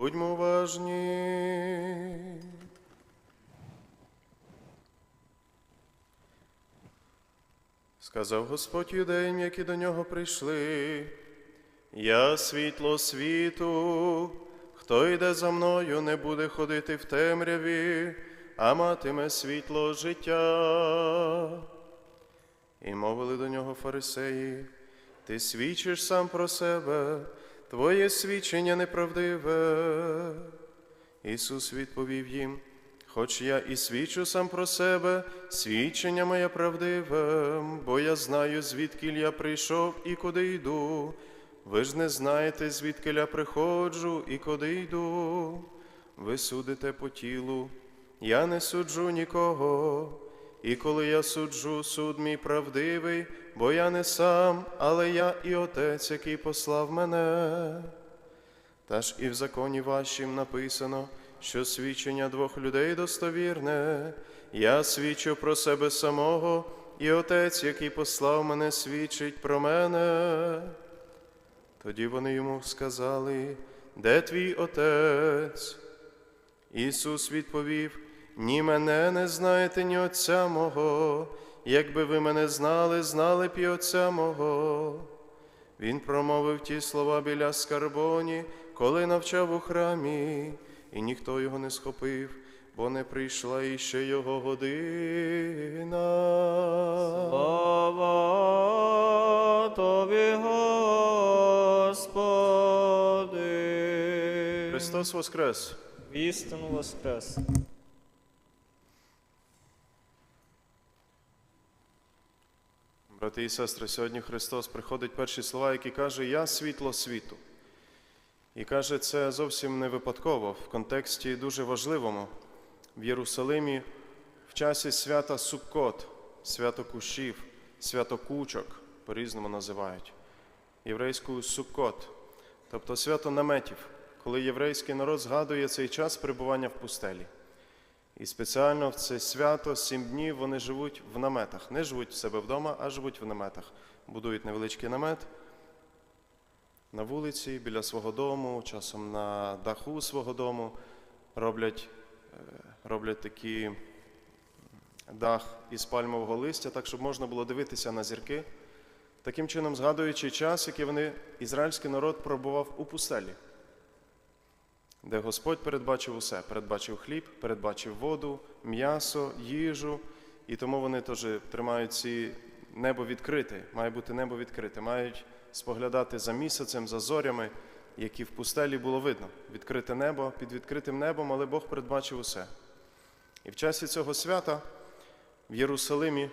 Будьмо уважні. Сказав Господь юдеям, які до нього прийшли. Я світло світу, хто йде за мною, не буде ходити в темряві, а матиме світло життя. І мовили до нього фарисеї, ти свідчиш сам про себе, твоє свідчення неправдиве. Ісус відповів їм, хоч я і свідчу сам про себе, свідчення моє правдиве, бо я знаю, звідки я прийшов і куди йду. Ви ж не знаєте, звідки я приходжу і куди йду. Ви судите по тілу, я не суджу нікого. І коли я суджу, суд мій правдивий, бо я не сам, але я і Отець, який послав мене. Та ж і в законі вашім написано, що свідчення двох людей достовірне. Я свідчу про себе самого, і Отець, який послав мене, свідчить про мене. Тоді вони йому сказали, де твій Отець? Ісус відповів, ні мене не знаєте, ні Отця мого. Якби ви мене знали, знали б і Отця мого. Він промовив ті слова біля скарбоні, коли навчав у храмі, і ніхто його не схопив, бо не прийшла іще його година. Слава Тобі, Господи. Христос Воскрес! Істину воскрес. Брати і сестри, сьогодні Христос приходить перші слова, які каже Я світло світу. І каже це зовсім не випадково, в контексті дуже важливому. В Єрусалимі в часі свята Суккот, свято кущів, свято кучок, по-різному називають, єврейською Суккот, тобто свято наметів, коли єврейський народ згадує цей час перебування в пустелі. І спеціально в це свято сім днів вони живуть в наметах. Не живуть в себе вдома, а живуть в наметах. Будують невеличкий намет на вулиці, біля свого дому, часом на даху свого дому. Роблять, е, роблять такий дах із пальмового листя, так щоб можна було дивитися на зірки. Таким чином, згадуючи час, який вони, ізраїльський народ пробував у пустелі де Господь передбачив усе, передбачив хліб, передбачив воду, м'ясо, їжу, і тому вони теж тримають ці небо відкрите, має бути небо відкрите, мають споглядати за місяцем, за зорями, які в пустелі було видно. Відкрите небо, під відкритим небом, але Бог передбачив усе. І в часі цього свята в Єрусалимі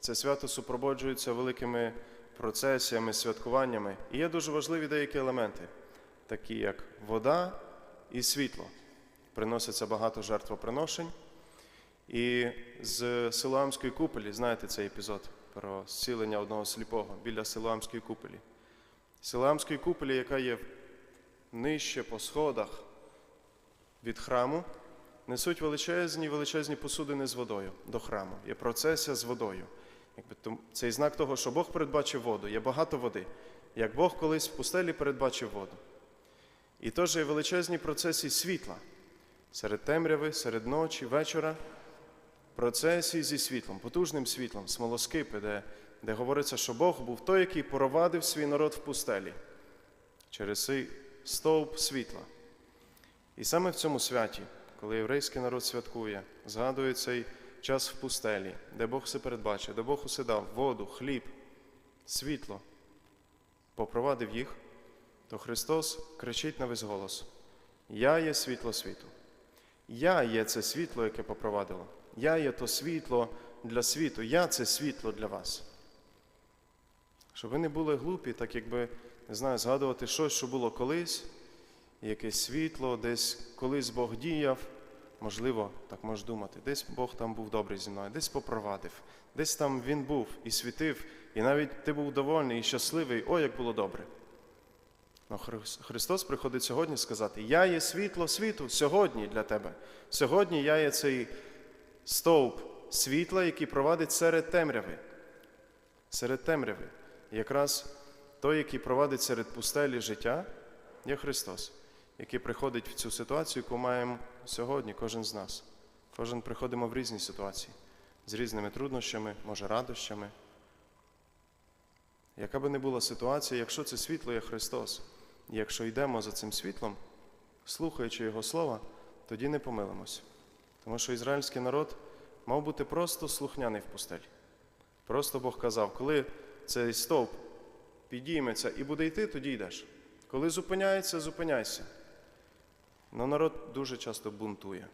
це свято супроводжується великими процесіями, святкуваннями. І є дуже важливі деякі елементи, такі як вода і світло. Приноситься багато жертвоприношень. І з Силуамської куполі, знаєте цей епізод про зцілення одного сліпого біля Силуамської куполі. Силуамської куполі, яка є нижче по сходах від храму, несуть величезні величезні посудини з водою до храму. Є процесія з водою. Якби Цей знак того, що Бог передбачив воду, є багато води. Як Бог колись в пустелі передбачив воду. І теж є величезні процесії світла серед темряви, серед ночі, вечора. Процесії зі світлом, потужним світлом, смолоскипи, де, де говориться, що Бог був той, який провадив свій народ в пустелі через цей стовп світла. І саме в цьому святі, коли єврейський народ святкує, згадує цей час в пустелі, де Бог все передбачив, де Бог усе дав воду, хліб, світло, попровадив їх, то Христос кричить на весь голос: Я є світло світу. Я є це світло, яке попровадило. Я є то світло для світу, я це світло для вас. Щоб ви не були глупі, так якби, не знаю, згадувати щось, що було колись, якесь світло, десь колись Бог діяв. Можливо, так можеш думати, десь Бог там був добрий зі мною, десь попровадив, десь там Він був і світив, і навіть ти був довольний і щасливий, о, як було добре. Но Христос приходить сьогодні сказати: Я є світло світу сьогодні для тебе. Сьогодні я є цей стовп світла, який провадить серед темряви. Серед темряви. І якраз той, який провадить серед пустелі життя, є Христос. який приходить в цю ситуацію, яку маємо сьогодні, кожен з нас. Кожен приходимо в різні ситуації з різними труднощами, може радощами. Яка би не була ситуація, якщо це світло є Христос, якщо йдемо за цим світлом, слухаючи Його слова, тоді не помилимось. Тому що ізраїльський народ мав бути просто слухняний в пустелі. Просто Бог казав, коли цей стовп підійметься і буде йти, тоді йдеш. Коли зупиняється, зупиняйся. Но народ дуже часто бунтує.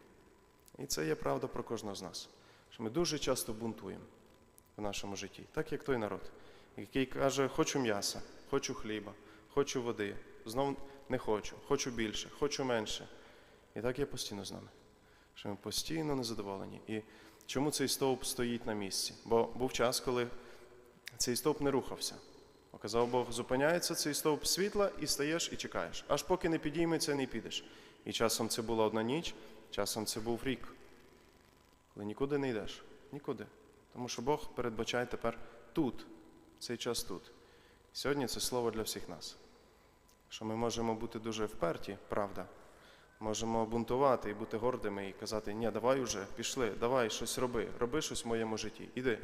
І це є правда про кожного з нас. Що ми дуже часто бунтуємо в нашому житті, так як той народ, який каже, хочу м'яса, хочу хліба, хочу води, знов не хочу, хочу більше, хочу менше. І так є постійно з нами. Що ми постійно незадоволені. І чому цей стовп стоїть на місці? Бо був час, коли цей стовп не рухався. Оказав Бог, зупиняється цей стовп світла і стаєш і чекаєш. Аж поки не підійметься, не підеш. І часом це була одна ніч, часом це був рік. Коли нікуди не йдеш. Нікуди. Тому що Бог передбачає тепер тут, цей час тут. Сьогодні це слово для всіх нас. Що ми можемо бути дуже вперті, правда. Можемо бунтувати і бути гордими і казати, ні, давай уже, пішли, давай щось роби, роби щось в моєму житті, іди.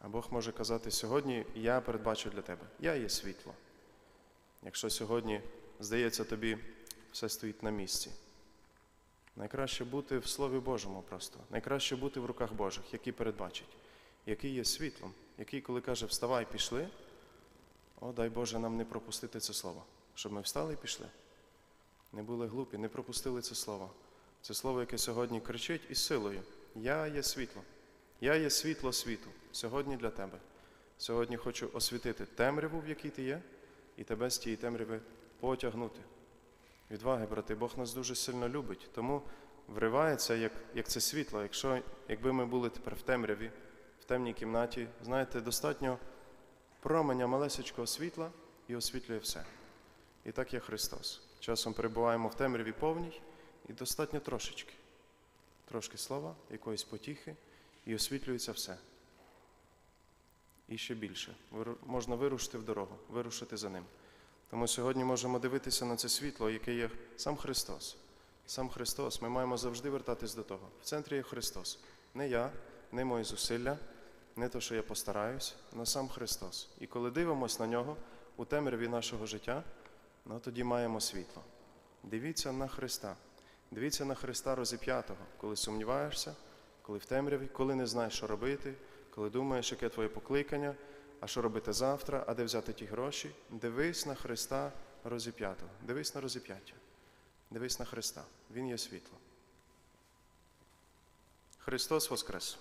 А Бог може казати, сьогодні я передбачу для тебе, я є світло. Якщо сьогодні, здається, тобі все стоїть на місці. Найкраще бути в Слові Божому просто. Найкраще бути в руках Божих, які передбачать, який є світлом, який, коли каже, вставай, пішли, о, дай Боже нам не пропустити це слово, щоб ми встали і пішли. Не були глупі, не пропустили це слово. Це слово, яке сьогодні кричить із силою. Я є світло. Я є світло світу сьогодні для тебе. Сьогодні хочу освітити темряву, в якій ти є, і тебе з тієї темряви потягнути. Відваги, брати, Бог нас дуже сильно любить, тому вривається, як, як це світло. Якщо, якби ми були тепер в темряві, в темній кімнаті, знаєте, достатньо променя малесечкого світла і освітлює все. І так є Христос. Часом перебуваємо в темряві повній, і достатньо трошечки. Трошки слова, якоїсь потіхи, і освітлюється все. І ще більше. Можна вирушити в дорогу, вирушити за ним. Тому сьогодні можемо дивитися на це світло, яке є сам Христос. Сам Христос. Ми маємо завжди вертатись до того. В центрі є Христос. Не я, не мої зусилля, не то, що я постараюсь, але сам Христос. І коли дивимося на нього у темряві нашого життя, ну тоді маємо світло. Дивіться на Христа. Дивіться на Христа розіп'ятого, коли сумніваєшся, коли в темряві, коли не знаєш, що робити, коли думаєш, яке твоє покликання, а що робити завтра, а де взяти ті гроші. Дивись на Христа розіп'ятого. Дивись на розіп'яття. Дивись на Христа. Він є світло. Христос Воскрес!